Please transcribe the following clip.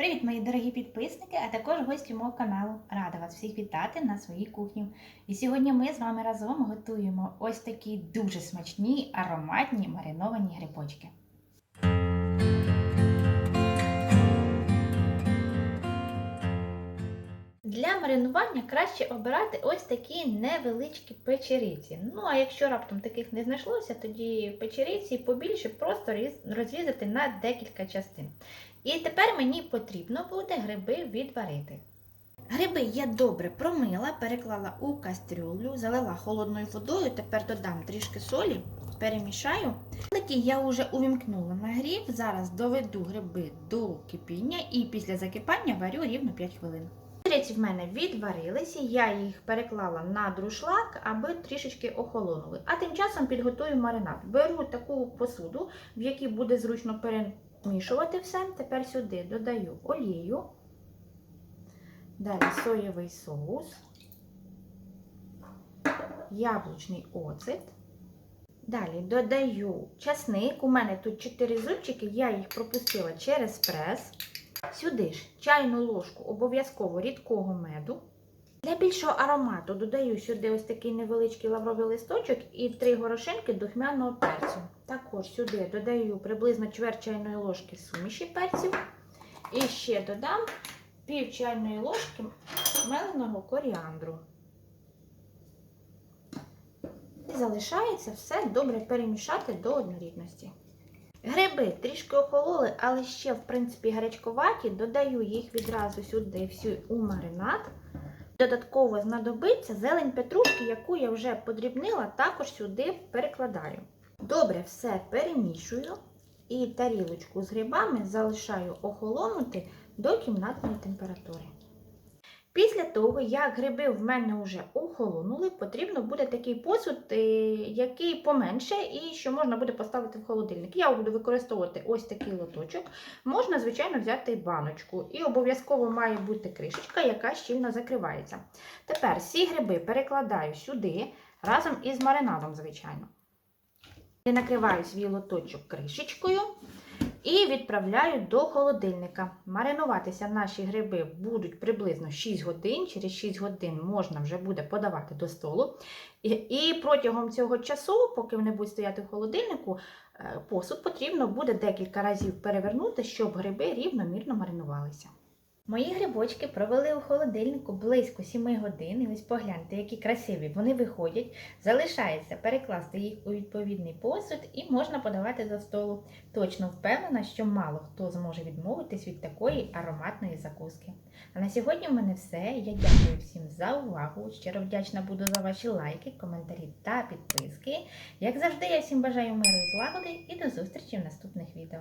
Привіт, мої дорогі підписники, а також гості мого каналу. Рада вас всіх вітати на своїй кухні. І сьогодні ми з вами разом готуємо ось такі дуже смачні ароматні мариновані грибочки. Маринування краще обирати ось такі невеличкі печериці. Ну, а якщо раптом таких не знайшлося, тоді печериці побільше просто розрізати на декілька частин. І тепер мені потрібно буде гриби відварити. Гриби я добре промила, переклала у кастрюлю, залила холодною водою, тепер додам трішки солі, перемішаю. Тоді я вже увімкнула нагрів, зараз доведу гриби до кипіння і після закипання варю рівно 5 хвилин. Печериці в мене відварилися, я їх переклала на друшлак, аби трішечки охолонули. А тим часом підготую маринад. Беру таку посуду, в якій буде зручно перемішувати все. Тепер сюди додаю олію, далі соєвий соус, яблучний оцет. Далі додаю часник. У мене тут 4 зубчики, я їх пропустила через прес. Сюди ж чайну ложку обов'язково рідкого меду. Для більшого аромату додаю сюди ось такий невеличкий лавровий листочок і 3 горошинки духмяного перцю. Також сюди додаю приблизно чверть чайної ложки суміші перців. І ще додам пів чайної ложки меленого коріандру. І залишається все добре перемішати до однорідності. Гриби трішки охололи, але ще, в принципі, гарячковаті. Додаю їх відразу сюди всю у маринад. Додатково знадобиться зелень петрушки, яку я вже подрібнила, також сюди перекладаю. Добре все перемішую і тарілочку з грибами залишаю охолонути до кімнатної температури. Після того, як гриби в мене вже охолонули, потрібно буде такий посуд, е, який поменше і що можна буде поставити в холодильник. Я буду використовувати ось такий лоточок. Можна, звичайно, взяти баночку. І обов'язково має бути кришечка, яка щільно закривається. Тепер всі гриби перекладаю сюди разом із маринадом, звичайно. Я накриваю свій лоточок кришечкою. І відправляю до холодильника. Маринуватися наші гриби будуть приблизно 6 годин. Через 6 годин можна вже буде подавати до столу. І, протягом цього часу, поки вони будуть стояти в холодильнику, е, посуд потрібно буде декілька разів перевернути, щоб гриби рівномірно маринувалися. Мої грибочки провели у холодильнику близько 7 годин. Ось погляньте, які красиві вони виходять. Залишається перекласти їх у відповідний посуд і можна подавати до столу. Точно впевнена, що мало хто зможе відмовитись від такої ароматної закуски. А на сьогодні в мене все. Я дякую всім за увагу. Щиро вдячна буду за ваші лайки, коментарі та підписки. Як завжди, я всім бажаю миру і злагоди і до зустрічі в наступних відео.